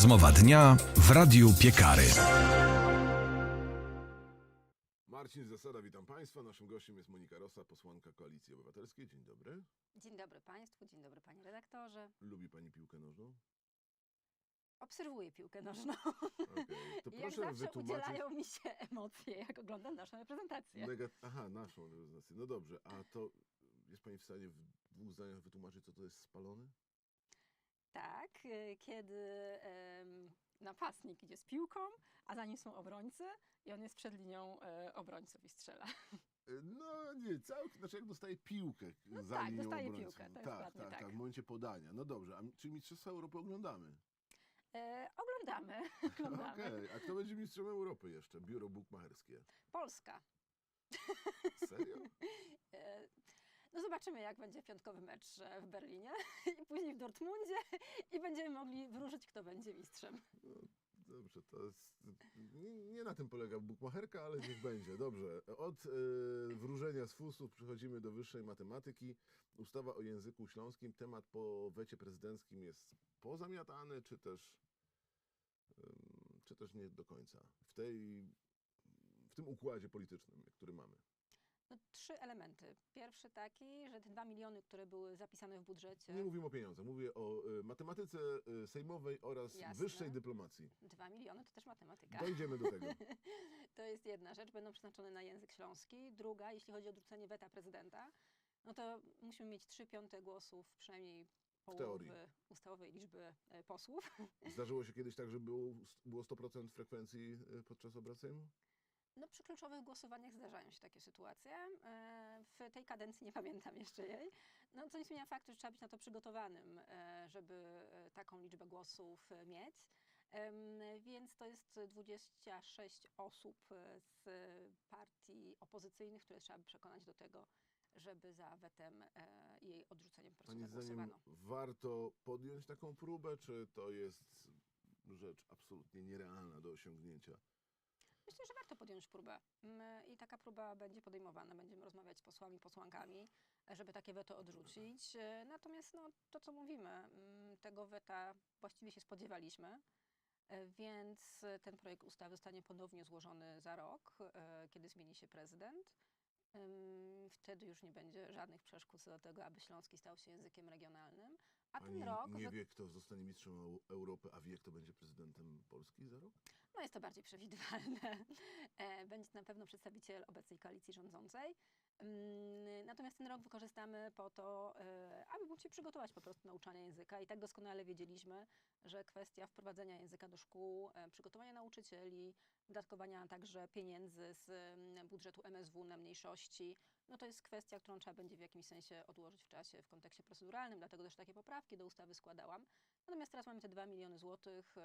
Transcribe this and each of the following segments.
Rozmowa dnia w Radiu Piekary. Marcin Zasada, witam Państwa. Naszym gościem jest Monika Rosa, posłanka Koalicji Obywatelskiej. Dzień dobry. Dzień dobry Państwu, dzień dobry Panie redaktorze. Lubi Pani piłkę nożną? Obserwuję piłkę nożną. Okej, To jak proszę zawsze wytłumaczyć... udzielają mi się emocje, jak oglądam naszą reprezentację. Negat... Aha, naszą reprezentację. No dobrze, a to jest Pani w stanie w dwóch zdaniach wytłumaczyć, co to jest spalony? Tak, y, kiedy napastnik idzie z piłką, a za nim są obrońcy i on jest przed linią e, obrońców i strzela. E, No nie, całkiem, znaczy jak dostaje piłkę No za tak, linią dostaje obrońców. piłkę, to jest tak, tak, tak. tak, w momencie podania. No dobrze, a czy Mistrzostwa Europy oglądamy? E, oglądamy, oglądamy. Okej, a kto będzie mistrzem Europy jeszcze? Biuro bukmacherskie. Polska. Serio? E, No zobaczymy, jak będzie piątkowy mecz e, w Berlinie i później w Dortmundzie i będziemy mogli wróżyć, kto będzie mistrzem. No, dobrze, to jest. Nie, nie na tym polega bukmacherka, ale niech będzie. Dobrze. Od y, wróżenia z fusów przechodzimy do wyższej matematyki. Ustawa o języku śląskim. Temat po wecie prezydenckim jest pozamiatany, czy też, ym, czy też nie do końca. W, tej, w tym układzie politycznym, który mamy. No, trzy elementy. Pierwszy taki, że te dwa miliony, które były zapisane w budżecie, Nie mówimy o pieniądzach, mówię o y, matematyce y, sejmowej oraz Jasne. wyższej dyplomacji. dwa miliony to też matematyka. Dojdziemy do tego. To jest jedna rzecz, będą przeznaczone na język śląski. Druga, jeśli chodzi o odrzucenie weta prezydenta, no to musimy mieć trzy piąte głosów, przynajmniej połowy ustawowej liczby e, posłów. Zdarzyło się kiedyś tak, że było, było 100% frekwencji podczas obrad Sejmu? No przy kluczowych głosowaniach zdarzają się takie sytuacje. E, W tej kadencji nie pamiętam jeszcze jej. No co nie zmienia faktu, że trzeba być na to przygotowanym, e, żeby e, taką liczbę głosów mieć. Więc to jest 26 osób z partii opozycyjnych, które trzeba by przekonać do tego, żeby za wetem i jej odrzuceniem po prostu zagłosowano. warto podjąć taką próbę, czy to jest rzecz absolutnie nierealna do osiągnięcia? Myślę, że warto podjąć próbę Mm, i taka próba będzie podejmowana. Będziemy rozmawiać z posłami, posłankami, żeby takie weto odrzucić. E, Natomiast no, to, co mówimy, mm, tego weta właściwie się spodziewaliśmy, e, więc ten projekt ustawy zostanie ponownie złożony za rok, e, kiedy zmieni się prezydent. Wtedy już nie będzie żadnych przeszkód do tego, aby śląski stał się językiem regionalnym. A Pani ten rok, nie wie, kto zostanie mistrzem Eu- Europy, a wie, kto będzie prezydentem Polski za rok? No jest to bardziej przewidywalne. E, Będzie to na pewno przedstawiciel obecnej koalicji rządzącej. Mm, Natomiast ten rok wykorzystamy po to, e, aby móc się przygotować po prostu nauczania języka. I tak doskonale wiedzieliśmy, że kwestia wprowadzenia języka do szkół, e, przygotowania nauczycieli, wydatkowania także pieniędzy z mm, budżetu MSW na mniejszości, no to jest kwestia, którą trzeba będzie w jakimś sensie odłożyć w czasie w kontekście proceduralnym, dlatego też takie poprawki do ustawy składałam. Natomiast teraz mamy te 2 miliony złotych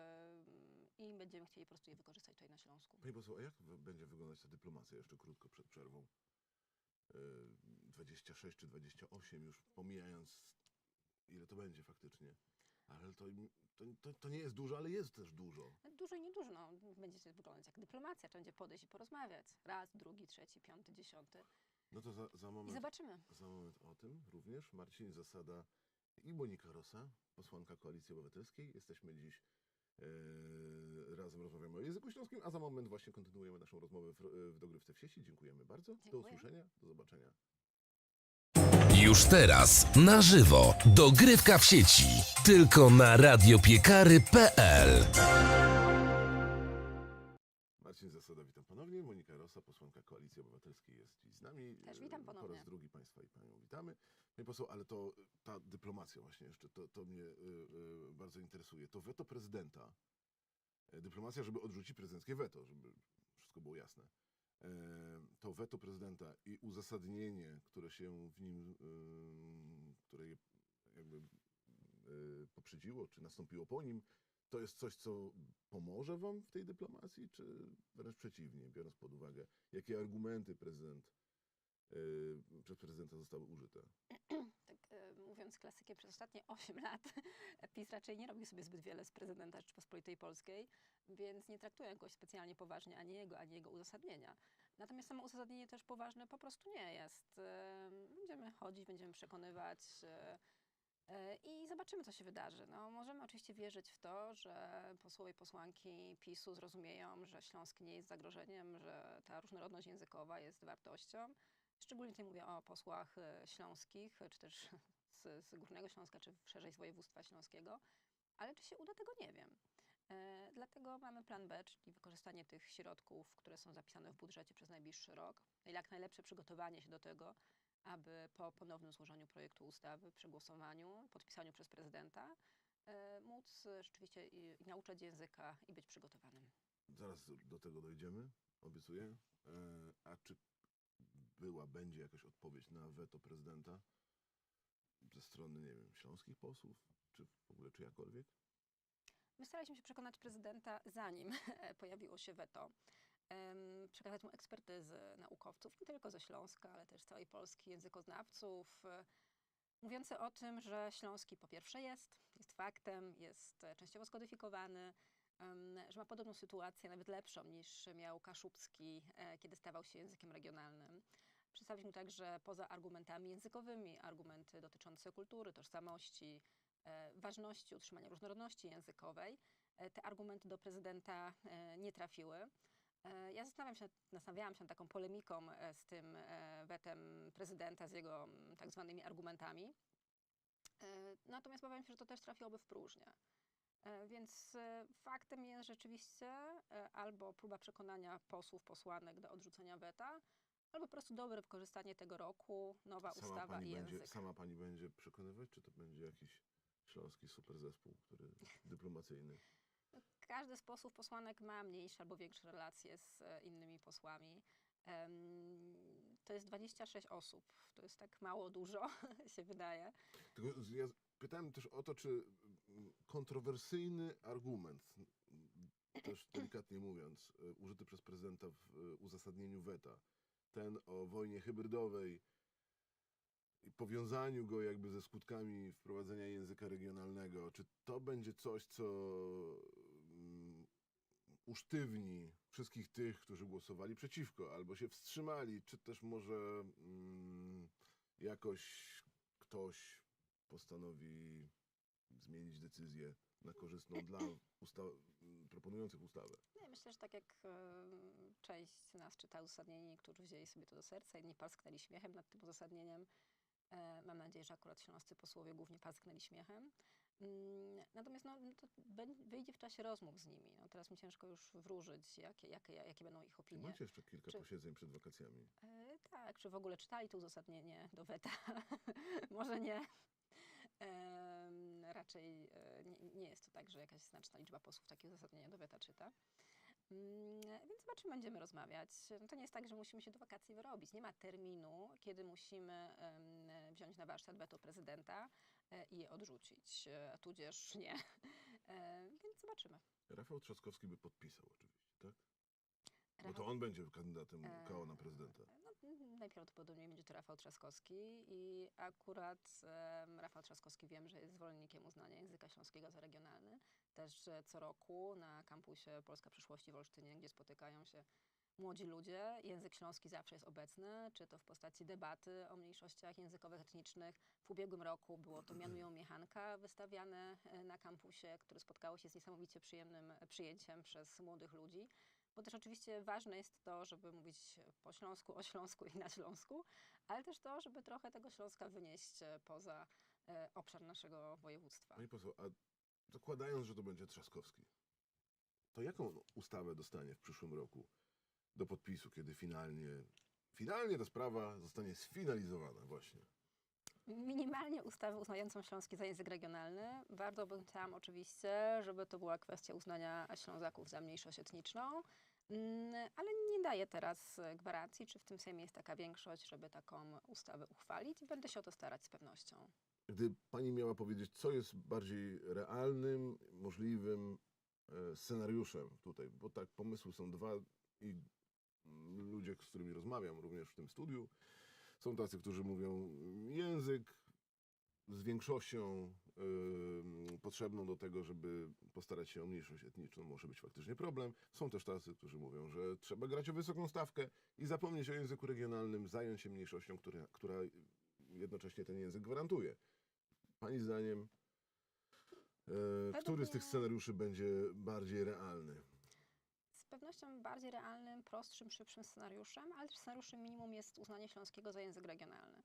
i będziemy chcieli po prostu je wykorzystać tutaj na Śląsku. Pani poseł, a jak będzie wyglądać ta dyplomacja jeszcze krótko przed przerwą? Yy, 26 czy 28, już pomijając ile to będzie faktycznie. Ale to, to, to, nie jest dużo, ale jest też dużo. Dużo i niedużo, no, będzie to wyglądać jak dyplomacja, trzeba będzie podejść i porozmawiać. Raz, drugi, trzeci, piąty, dziesiąty No to za, za i moment zobaczymy. Za moment o tym również. Marcin Zasada i Monika Rosa, posłanka Koalicji Obywatelskiej. Jesteśmy dziś e, razem, rozmawiamy o języku śląskim, a za moment właśnie kontynuujemy naszą rozmowę w, w Dogrywce w sieci. Dziękujemy bardzo. Do Dziękuję. usłyszenia, do zobaczenia. Już teraz na żywo dogrywka w sieci. Tylko na radiopiekary.pl. Zasada, witam ponownie. Monika Rosa, posłanka Koalicji Obywatelskiej jest dziś z nami. Też witam E, Po ponownie. raz drugi Państwa i Panią witamy. Pani poseł, ale to ta dyplomacja właśnie jeszcze, to, to mnie y, y, bardzo interesuje. To weto prezydenta, dyplomacja, żeby odrzucić prezydenckie weto, żeby wszystko było jasne. E, To weto prezydenta i uzasadnienie, które się w nim, y, które jakby poprzedziło, czy nastąpiło po nim, to jest coś, co pomoże wam w tej dyplomacji, czy wręcz przeciwnie, biorąc pod uwagę, jakie argumenty prezydent, y, przez prezydenta zostały użyte? Tak e, mówiąc klasykiem, przez ostatnie 8 lat PiS raczej nie robił sobie zbyt wiele z prezydenta Rzeczypospolitej Polskiej, więc nie traktuję go specjalnie poważnie ani jego, ani jego uzasadnienia. Natomiast samo uzasadnienie też poważne po prostu nie jest. E, Będziemy chodzić, będziemy przekonywać. E, I zobaczymy, co się wydarzy. No, możemy oczywiście wierzyć w to, że posłowie i posłanki PiSu zrozumieją, że Śląsk nie jest zagrożeniem, że ta różnorodność językowa jest wartością. Szczególnie tutaj mówię o posłach e, śląskich, czy też z, z Górnego Śląska, czy szerzej z województwa śląskiego. Ale czy się uda, tego nie wiem. E, Dlatego mamy plan B, czyli wykorzystanie tych środków, które są zapisane w budżecie przez najbliższy rok. Jak najlepsze przygotowanie się do tego, aby po ponownym złożeniu projektu ustawy, przegłosowaniu, podpisaniu przez prezydenta, e, móc rzeczywiście i, i nauczać języka i być przygotowanym. Zaraz do tego dojdziemy, obiecuję. E, A czy była, będzie jakaś odpowiedź na weto prezydenta ze strony, nie wiem, śląskich posłów, czy w ogóle czyjakolwiek? My staraliśmy się przekonać prezydenta, zanim pojawiło się weto, przekazać mu ekspertyzy naukowców, nie tylko ze Śląska, ale też z całej Polski, językoznawców, e, mówiące o tym, że Śląski po pierwsze jest, jest faktem, jest e, częściowo skodyfikowany, że ma podobną sytuację, nawet lepszą niż miał Kaszubski, e, kiedy stawał się językiem regionalnym. Przedstawiliśmy także poza argumentami językowymi argumenty dotyczące kultury, tożsamości, ważności utrzymania różnorodności językowej. Te argumenty do prezydenta nie trafiły. E, Ja zastanawiam się, zastanawiałam się nad taką polemiką e, z tym e, wetem prezydenta, z jego mm, tak zwanymi argumentami. Natomiast obawiam się, że to też trafiłoby w próżnię. Więc faktem jest rzeczywiście albo próba przekonania posłów, posłanek do odrzucenia weta, albo po prostu dobre wykorzystanie tego roku, nowa Sama ustawa pani, i będzie, język. sama pani będzie przekonywać, czy to będzie jakiś śląski super zespół, który dyplomacyjny? Każdy z posłów, posłanek ma mniejsze albo większe relacje z e, innymi posłami. To jest 26 osób. To jest tak mało dużo, się wydaje. Tylko ja pytałem też o to, czy mm, kontrowersyjny argument, też delikatnie mówiąc, y, użyty przez prezydenta w y, uzasadnieniu weta, ten o wojnie hybrydowej i powiązaniu go jakby ze skutkami wprowadzenia języka regionalnego, czy to będzie coś, co usztywni wszystkich tych, którzy głosowali przeciwko, albo się wstrzymali, czy też może mm, jakoś ktoś postanowi zmienić decyzję na korzystną dla usta- proponujących ustawę. Myślę, że tak jak em, część z nas czyta uzasadnienie, niektórzy wzięli sobie to do serca, inni parsknęli śmiechem nad tym uzasadnieniem. E, Mam nadzieję, że akurat śląscy posłowie głównie parsknęli śmiechem. Mm, Natomiast no, to bę- wyjdzie w czasie rozmów z nimi. No, teraz mi ciężko już wróżyć, jakie, jakie, jakie będą ich Czy opinie. macie jeszcze kilka Czy- posiedzeń przed wakacjami? E, tak, czy w ogóle czytali to uzasadnienie do weta? Może nie. Em, raczej e, nie, nie jest to tak, że jakaś znaczna liczba posłów takie uzasadnienie do weta czyta. Mm, Więc zobaczymy, będziemy rozmawiać. No to nie jest tak, że musimy się do wakacji wyrobić. Nie ma terminu, kiedy musimy wziąć na warsztat weto prezydenta i je odrzucić, e, a tudzież nie. E, Więc zobaczymy. Rafał Trzaskowski by podpisał oczywiście, tak? Bo Rafał- to on będzie kandydatem KO na prezydenta. No, najprawdopodobniej będzie to Rafał Trzaskowski i akurat Rafał Trzaskowski wiem, że jest zwolennikiem uznania języka śląskiego za regionalny. Też e, co roku na kampusie Polska Przyszłości w Olsztynie, gdzie spotykają się młodzi ludzie, język śląski zawsze jest obecny, czy to w postaci debaty o mniejszościach językowych, etnicznych. W ubiegłym roku było to Mianują Miechanka wystawiane e, na kampusie, które spotkało się z niesamowicie przyjemnym e, przyjęciem przez młodych ludzi. Bo też oczywiście ważne jest to, żeby mówić po śląsku, o Śląsku i na Śląsku, ale też to, żeby trochę tego Śląska wynieść e, poza obszar naszego województwa. Pani poseł, a zakładając, że to będzie Trzaskowski, to jaką ustawę dostanie w przyszłym roku do podpisu, kiedy finalnie, finalnie ta sprawa zostanie sfinalizowana właśnie? Minimalnie ustawę uznającą śląski za język regionalny. Bardzo bym chciałam oczywiście, żeby to była kwestia uznania Ślązaków za mniejszość etniczną, Mm, ale nie daję teraz gwarancji, czy w tym Sejmie jest taka większość, żeby taką ustawę uchwalić. Będę się o to starać z pewnością. Gdy pani miała powiedzieć, co jest bardziej realnym, możliwym e, scenariuszem tutaj, bo tak, pomysły są dwa i mm, ludzie, z którymi rozmawiam, również w tym studiu, są tacy, którzy mówią język z większością potrzebną do tego, żeby postarać się o mniejszość etniczną, może być faktycznie problem. Są też tacy, którzy mówią, że trzeba grać o wysoką stawkę i zapomnieć o języku regionalnym, zająć się mniejszością, która, która jednocześnie ten język gwarantuje. Pani zdaniem, e, który z tych scenariuszy będzie bardziej realny? Pewnością bardziej realnym, prostszym, szybszym scenariuszem, ale też scenariuszem minimum jest uznanie śląskiego za język regionalny.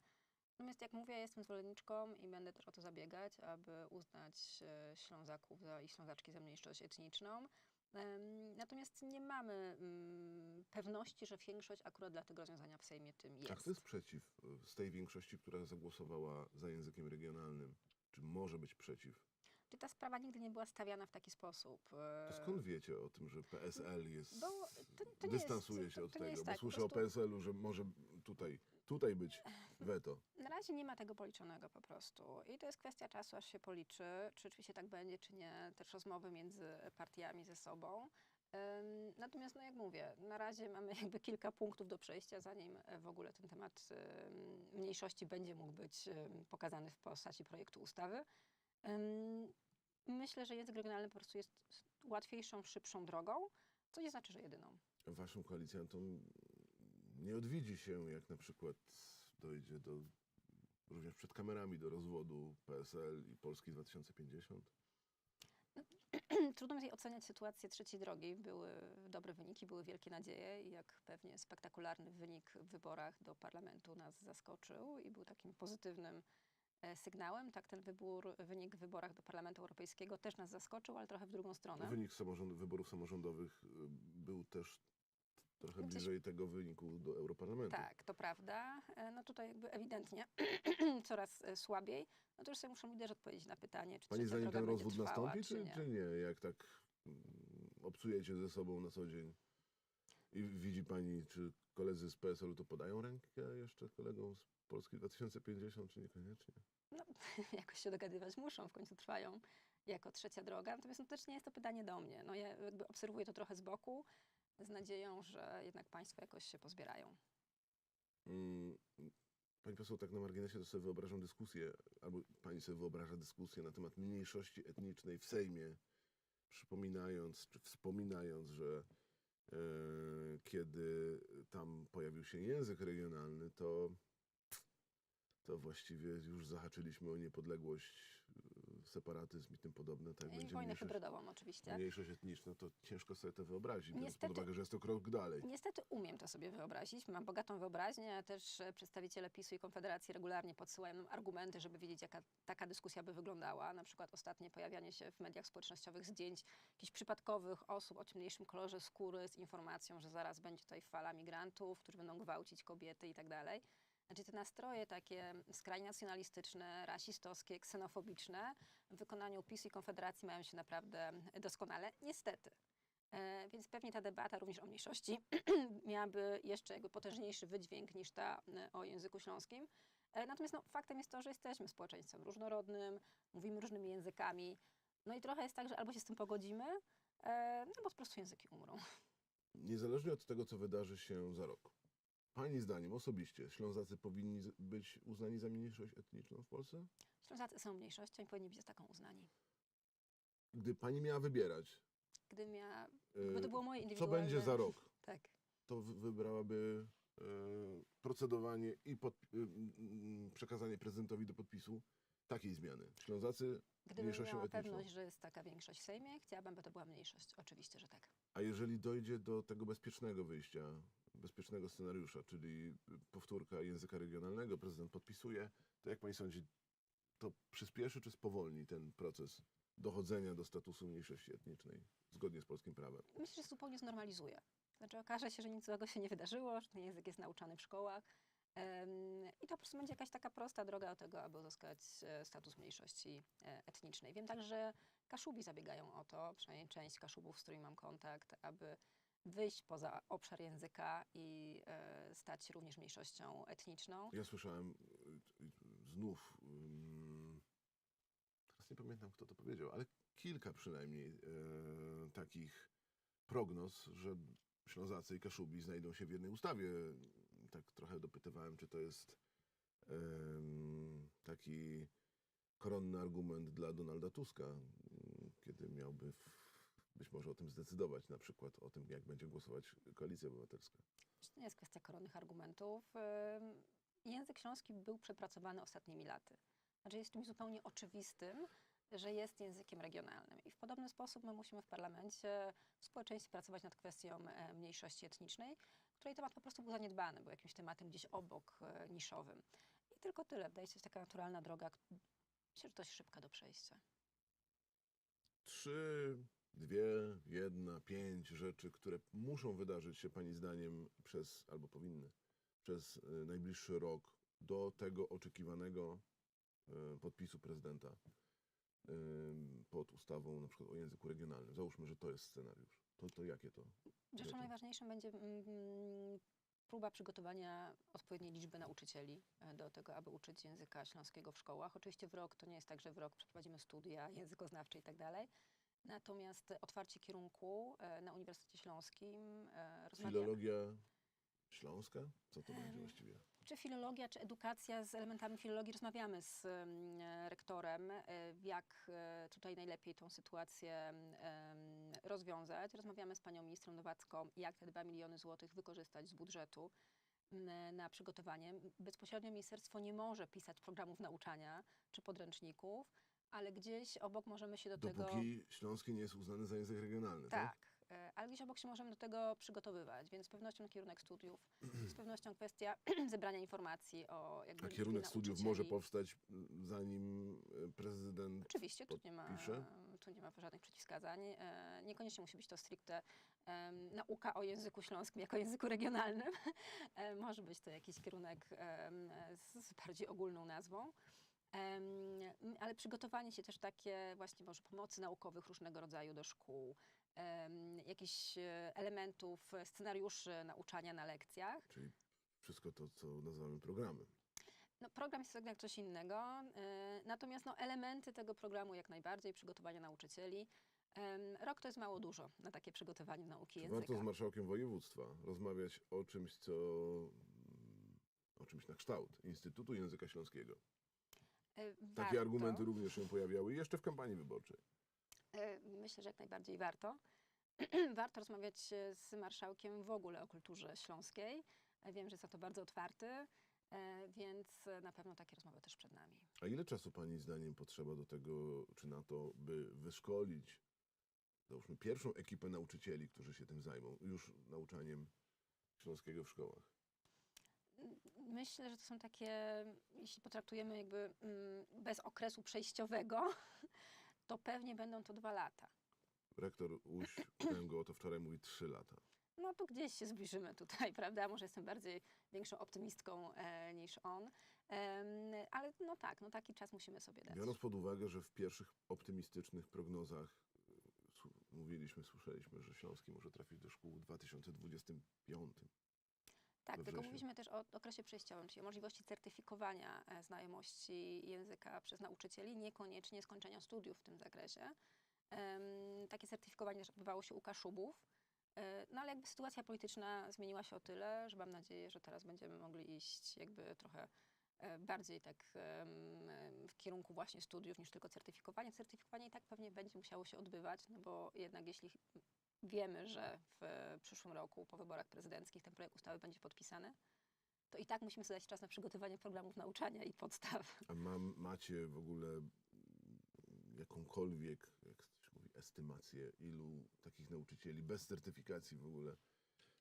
Natomiast jak mówię, jestem zwolenniczką i będę też o to zabiegać, aby uznać e, Ślązaków za, i Ślązaczki za mniejszość etniczną. Natomiast nie mamy mm, pewności, że większość akurat dla tego rozwiązania w Sejmie tym A jest. kto jest przeciw e, z tej większości, która zagłosowała za językiem regionalnym? Czy może być przeciw? Czy ta sprawa nigdy nie była stawiana w taki sposób? To e, skąd wiecie o tym, że PSL jest. Bo to, to dystansuje jest, się to, od to tego, bo tak, słyszę o prostu- PSL-u, że może tutaj, tutaj być weto. Na razie nie ma tego policzonego po prostu. I to jest kwestia czasu, aż się policzy, czy rzeczywiście tak będzie, czy nie. Też rozmowy między partiami ze sobą. Natomiast, no jak mówię, na razie mamy jakby kilka punktów do przejścia, zanim w ogóle ten temat mniejszości będzie mógł być pokazany w postaci projektu ustawy. Myślę, że język regionalny po prostu jest łatwiejszą, szybszą drogą, co nie znaczy, że jedyną. Waszym koalicjantom nie odwiedzi się, jak na przykład dojdzie do, również przed kamerami, do rozwodu PSL i Polski 2050? Trudno mi oceniać sytuację trzeciej drogi. Były dobre wyniki, były wielkie nadzieje i jak pewnie spektakularny wynik w wyborach do parlamentu nas zaskoczył i był takim pozytywnym sygnałem. Tak ten wybór, wynik w wyborach do Parlamentu Europejskiego też nas zaskoczył, ale trochę w drugą stronę. Wynik samorząd, wyborów samorządowych y, był też trochę coś- bliżej tego wyniku do Europarlamentu. Tak, to prawda. E, No tutaj jakby ewidentnie coraz e, słabiej. No to już sobie muszą liderzy odpowiedzieć na pytanie, czy Pani zdaniem ten rozwód trwała, nastąpi, czy, nie. czy nie? Jak tak mm, obcujecie ze sobą na co dzień i widzi pani, czy koledzy z PSL-u to podają rękę jeszcze kolegom z Polski 2050, czy niekoniecznie? no, jakoś się dogadywać muszą, w końcu trwają jako trzecia droga. Natomiast no, też nie jest to pytanie do mnie. No, ja jakby obserwuję to trochę z boku, z nadzieją, że jednak państwo jakoś się pozbierają. Mm, Pani poseł, tak na marginesie to sobie wyobrażam dyskusję, albo pani sobie wyobraża dyskusję na temat mniejszości etnicznej w Sejmie, przypominając, czy wspominając, że e, kiedy tam pojawił się język regionalny, to, to właściwie już zahaczyliśmy o niepodległość, e, separatyzm i tym podobne. Tak I będzie wojnę mniejszość, hybrydową oczywiście. mniejszość etniczna, to ciężko sobie to wyobrazić, biorąc pod Niestety- uwagę, że jest to krok dalej. Niestety umiem to sobie wyobrazić. Mam bogatą wyobraźnię, a też e, przedstawiciele PiSu i Konfederacji regularnie podsyłają nam argumenty, żeby wiedzieć, jaka taka dyskusja by wyglądała. Na przykład ostatnie pojawianie się w mediach społecznościowych zdjęć jakichś przypadkowych osób o ciemniejszym kolorze skóry z informacją, że zaraz będzie tutaj fala migrantów, którzy będą gwałcić kobiety i tak dalej. Znaczy te nastroje takie skrajnie nacjonalistyczne, rasistowskie, ksenofobiczne w wykonaniu PiSu i Konfederacji mają się naprawdę doskonale. Niestety. E, Więc pewnie ta debata również o mniejszości miałaby jeszcze jakby potężniejszy wydźwięk niż ta e, o języku śląskim. E, Natomiast no, faktem jest to, że jesteśmy społeczeństwem różnorodnym, mówimy różnymi językami. No i trochę jest tak, że albo się z tym pogodzimy, no bo po prostu języki umrą. Niezależnie od tego, co wydarzy się za rok. Pani zdaniem osobiście Ślązacy powinni z- być uznani za mniejszość etniczną w Polsce? Ślązacy są mniejszością i powinni być za taką uznani. Gdy pani miała wybierać, Gdybym ja, e, gdyby to było moje co indywidualne... będzie za rok, Tak. to wy- wybrałaby e, procedowanie i pod, e, m, m, przekazanie prezydentowi do podpisu takiej zmiany. Ślązacy, Gdybym Mniejszością miała etniczną. pewność, że jest taka większość w Sejmie, chciałabym, by to była mniejszość. Oczywiście, że tak. a jeżeli dojdzie do tego bezpiecznego wyjścia, bezpiecznego scenariusza, czyli powtórka języka regionalnego, prezydent podpisuje, to jak pani sądzi, to przyspieszy czy spowolni ten proces dochodzenia do statusu mniejszości etnicznej zgodnie z polskim prawem? myślę, że zupełnie znormalizuje. Znaczy okaże się, że nic złego się nie wydarzyło, że ten język jest nauczany w szkołach. I to po prostu będzie jakaś taka prosta droga do tego, aby uzyskać e, status mniejszości e, etnicznej. Wiem także, że Kaszubi zabiegają o to, przynajmniej część Kaszubów, z którymi mam kontakt, aby wyjść poza obszar języka i e, stać się również mniejszością etniczną. Ja słyszałem y, y, znów, ym, teraz nie pamiętam kto to powiedział, ale kilka przynajmniej e, takich prognoz, że Ślązacy i Kaszubi znajdą się w jednej ustawie. Tak trochę dopytywałem, czy to jest em, taki koronny argument dla Donalda Tuska, kiedy miałby w, być może o tym zdecydować, na przykład o tym, jak będzie głosować Koalicja Obywatelska. To nie jest kwestia koronnych argumentów. Język śląski był przepracowany ostatnimi laty. Znaczy jest czymś zupełnie oczywistym, że jest językiem regionalnym. I w podobny sposób my musimy w parlamencie, w społeczeństwie pracować nad kwestią e, mniejszości etnicznej, której temat po prostu był zaniedbany, był jakimś tematem gdzieś obok, e, niszowym. I tylko tyle. Wydaje się, że to jest taka naturalna droga, myślę, że dość szybka do przejścia. Trzy, dwie, jedna, pięć rzeczy, które muszą wydarzyć się Pani zdaniem przez, albo powinny, przez y, najbliższy rok do tego oczekiwanego y, podpisu prezydenta y, pod ustawą na przykład o języku regionalnym. Załóżmy, że to jest scenariusz. To, to jakie to? Rzeczą Jakie? najważniejszą będzie mm, próba przygotowania odpowiedniej liczby nauczycieli e, do tego, aby uczyć języka śląskiego w szkołach. Oczywiście w rok to nie jest tak, że w rok przeprowadzimy studia językoznawcze i tak dalej. Natomiast otwarcie kierunku e, na Uniwersytecie Śląskim e, Filologia śląska? Co to będzie właściwie? czy filologia, czy edukacja z elementami filologii. Rozmawiamy z rektorem, e, jak tutaj najlepiej tą sytuację rozwiązać. Rozmawiamy z panią ministrą Nowacką, jak te 2 miliony złotych wykorzystać z budżetu na przygotowanie. Bezpośrednio ministerstwo nie może pisać programów nauczania czy podręczników, ale gdzieś obok możemy się do tego... Dopóki śląski nie jest uznany za język regionalny, tak? Tak, e, ale gdzieś obok się możemy do tego przygotowywać, więc z pewnością kierunek studiów, z pewnością kwestia zebrania informacji o jakby A kierunek studiów może powstać m, zanim y, prezydent Oczywiście, tu nie, ma, tu nie ma żadnych przeciwwskazań. E, Niekoniecznie musi być to stricte nauka o języku śląskim jako języku regionalnym. E, Może być to jakiś kierunek z bardziej ogólną nazwą. Ale przygotowanie się też takie właśnie może pomocy naukowych różnego rodzaju do szkół, jakichś e, elementów, e, scenariuszy nauczania na lekcjach. Czyli wszystko to, co nazywamy programem. No, program jest jednak coś innego, y, natomiast no, elementy tego programu jak najbardziej, przygotowania nauczycieli. Rok to jest mało dużo na takie przygotowanie nauki Czy języka. warto z marszałkiem województwa rozmawiać o czymś, co o czymś na kształt Instytutu Języka Śląskiego. Takie warto. argumenty również się pojawiały jeszcze w kampanii wyborczej. Y, Myślę, że jak najbardziej warto. warto rozmawiać e, z marszałkiem w ogóle o kulturze śląskiej. E, Wiem, że jest na to bardzo otwarty, e, więc e, na pewno takie rozmowy też przed nami. A ile czasu Pani zdaniem potrzeba do tego, czy na to, by wyszkolić, załóżmy, pierwszą ekipę nauczycieli, którzy się tym zajmą, już nauczaniem śląskiego w szkołach? Myślę, że to są takie, jeśli potraktujemy jakby mm, bez okresu przejściowego, to pewnie będą to dwa lata. Rektor Uś, pytałem go o to wczoraj, mówi trzy lata. No to gdzieś się zbliżymy tutaj, prawda? Może jestem bardziej większą optymistką e, niż on. Em, ale no tak, no taki czas musimy sobie dać. Biorąc pod uwagę, że w pierwszych optymistycznych prognozach su- mówiliśmy, słyszeliśmy, że Śląski może trafić do szkół w 2025. Tak, tylko mówiliśmy też o okresie przejściowym, czyli o możliwości certyfikowania e, znajomości języka przez nauczycieli, niekoniecznie skończenia studiów w tym zakresie. Takie certyfikowanie też odbywało się u Kaszubów. E, No ale jakby sytuacja polityczna zmieniła się o tyle, że mam nadzieję, że teraz będziemy mogli iść jakby trochę e, bardziej tak w kierunku właśnie studiów niż tylko certyfikowania. Certyfikowanie i tak pewnie będzie musiało się odbywać, no bo jednak jeśli wiemy, że w e, przyszłym roku po wyborach prezydenckich ten projekt ustawy będzie podpisany, to i tak musimy sobie dać czas na przygotowanie programów nauczania i podstaw. A mam, macie w ogóle mm, jakąkolwiek, jak się mówi, estymację, ilu takich nauczycieli bez certyfikacji w ogóle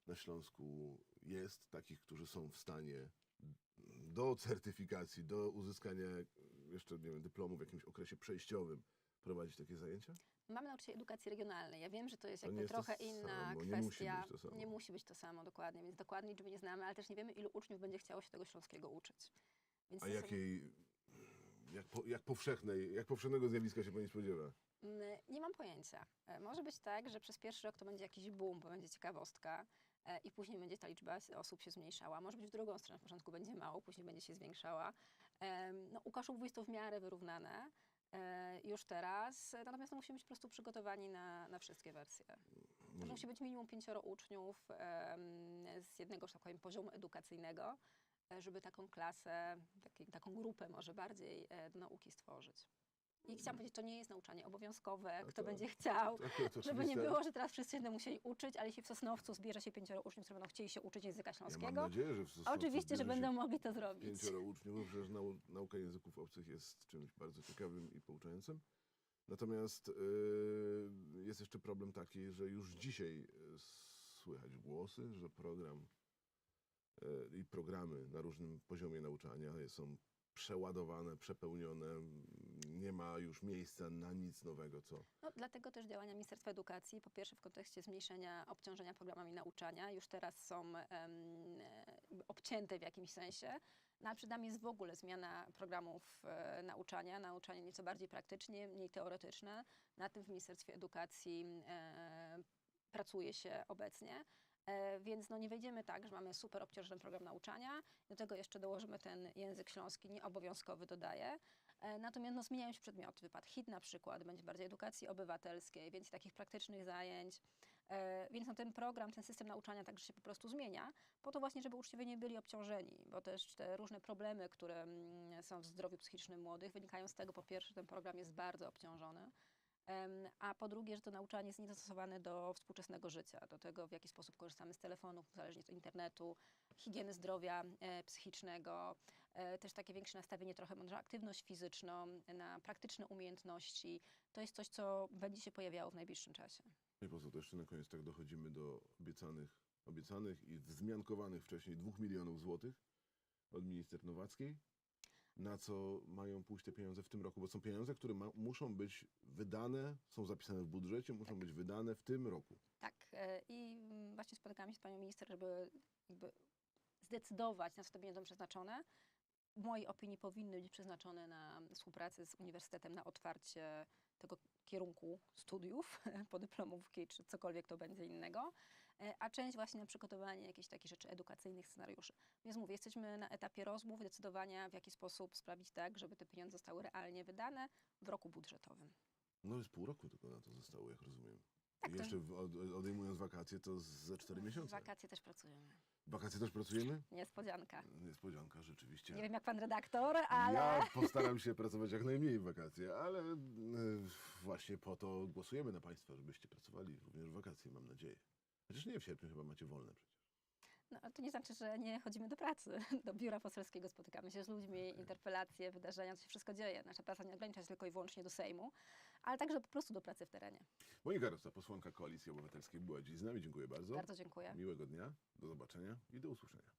na Śląsku jest, takich, którzy są w stanie do certyfikacji, do uzyskania jeszcze, nie wiem, dyplomu w jakimś okresie przejściowym prowadzić takie zajęcia? Mamy nauczycieli edukacji regionalnej. Ja wiem, że to jest jakby to trochę inna samo, nie musi kwestia. Nie musi być to samo, dokładnie. Więc dokładnie liczby nie znamy, ale też nie wiemy, ilu uczniów będzie chciało się tego śląskiego uczyć. Więc A są- jakiej, jak, po, jak powszechnej, jak powszechnego zjawiska się pani spodziewa? Mm, Nie mam pojęcia. E, Może być tak, że przez pierwszy rok to będzie jakiś boom, bo będzie ciekawostka e, i później będzie ta liczba osób się zmniejszała. Może być w drugą stronę. W początku będzie mało, później będzie się zwiększała. No, u Kaszubów jest to w miarę wyrównane e, już teraz, e, natomiast no, musimy być po prostu przygotowani na, na wszystkie wersje. Może, musi być minimum pięcioro uczniów z jednego, że tak powiem, poziomu edukacyjnego, e, żeby taką klasę, taki, taką grupę może bardziej e, do nauki stworzyć. I chciałam powiedzieć, to nie jest nauczanie obowiązkowe, kto to- będzie chciał. Akurat Żeby nie było, że teraz wszyscy będą musieli uczyć, ale jeśli w Sosnowcu zbierze się pięcioro uczniów, którzy będą chcieli się uczyć języka Ja mam śląskiego, nadzieję, że w Sosnowcu oczywiście, że będą mogli to zrobić. Pięcioro uczniów, bo przecież nau, nauka języków obcych jest czymś bardzo ciekawym i pouczającym. Natomiast yy, jest jeszcze problem taki, że już dzisiaj yy, słychać głosy, że program yy, i programy na różnym poziomie nauczania są przeładowane, przepełnione. Nie ma już miejsca na nic nowego, co No, dlatego też działania Ministerstwa Edukacji, po pierwsze w kontekście zmniejszenia obciążenia programami nauczania, już teraz są e, obcięte w jakimś sensie. No, a przed nami jest w ogóle zmiana programów e, nauczania, nauczanie nieco bardziej praktycznie, mniej teoretyczne. Na tym w Ministerstwie Edukacji e, pracuje się obecnie. E, Więc no nie wejdziemy tak, że mamy super obciążony program nauczania, do tego jeszcze dołożymy ten język śląski, nieobowiązkowy dodaję. E, Natomiast no, zmieniają się przedmioty. Wypadł HIT na przykład, będzie bardziej edukacji obywatelskiej, więcej takich praktycznych zajęć. E, Więc no, ten program, ten system nauczania także się po prostu zmienia, po to właśnie, żeby uczniowie nie byli obciążeni, bo też te różne problemy, które mm, są w zdrowiu psychicznym młodych, wynikają z tego, po pierwsze, ten program jest bardzo obciążony, a po drugie, że to nauczanie jest niedostosowane do współczesnego życia, do tego, w jaki sposób korzystamy z telefonów, zależnie od internetu, higieny zdrowia e, psychicznego, e, też takie większe nastawienie trochę na aktywność fizyczną, na praktyczne umiejętności. To jest coś, co będzie się pojawiało w najbliższym czasie. Panie poseł, to jeszcze na koniec tak dochodzimy do obiecanych, obiecanych i wzmiankowanych wcześniej dwóch milionów złotych od minister Nowackiej. Na co mają pójść te pieniądze w tym roku? Bo są pieniądze, które ma, muszą być wydane, są zapisane w budżecie, muszą być wydane w tym roku. Tak, e, i właśnie spotykałam się z panią minister, żeby jakby zdecydować, na co pieniądze będą przeznaczone. W mojej opinii powinny być przeznaczone na współpracę z uniwersytetem, na otwarcie tego kierunku studiów podyplomówki, czy cokolwiek to będzie innego, a część właśnie na przygotowanie jakichś takich rzeczy edukacyjnych, scenariuszy. Więc mówię, jesteśmy na etapie rozmów, decydowania, w jaki sposób sprawić tak, żeby te pieniądze zostały realnie wydane w roku budżetowym. No jest pół roku tylko na to zostało, jak rozumiem. Tak, jeszcze odejmując wakacje, to za cztery miesiące. wakacje też pracujemy. Wakacje też pracujemy? Niespodzianka. Niespodzianka, rzeczywiście. Nie wiem jak pan redaktor, ale... Ja postaram się pracować jak najmniej w wakacje, ale e, właśnie po to głosujemy na Państwa, żebyście pracowali również w wakacje, mam nadzieję. Chociaż nie w sierpniu chyba macie wolne przecież. No, to nie znaczy, że nie chodzimy do pracy. Do biura poselskiego spotykamy się z ludźmi, interpelacje, wydarzenia, to się wszystko dzieje. Nasza praca nie ogranicza się tylko i wyłącznie do Sejmu, ale także po prostu do pracy w terenie. Monika Rosa, posłanka Koalicji Obywatelskiej była dziś z nami. Dziękuję bardzo. Bardzo dziękuję. Miłego dnia, do zobaczenia i do usłyszenia.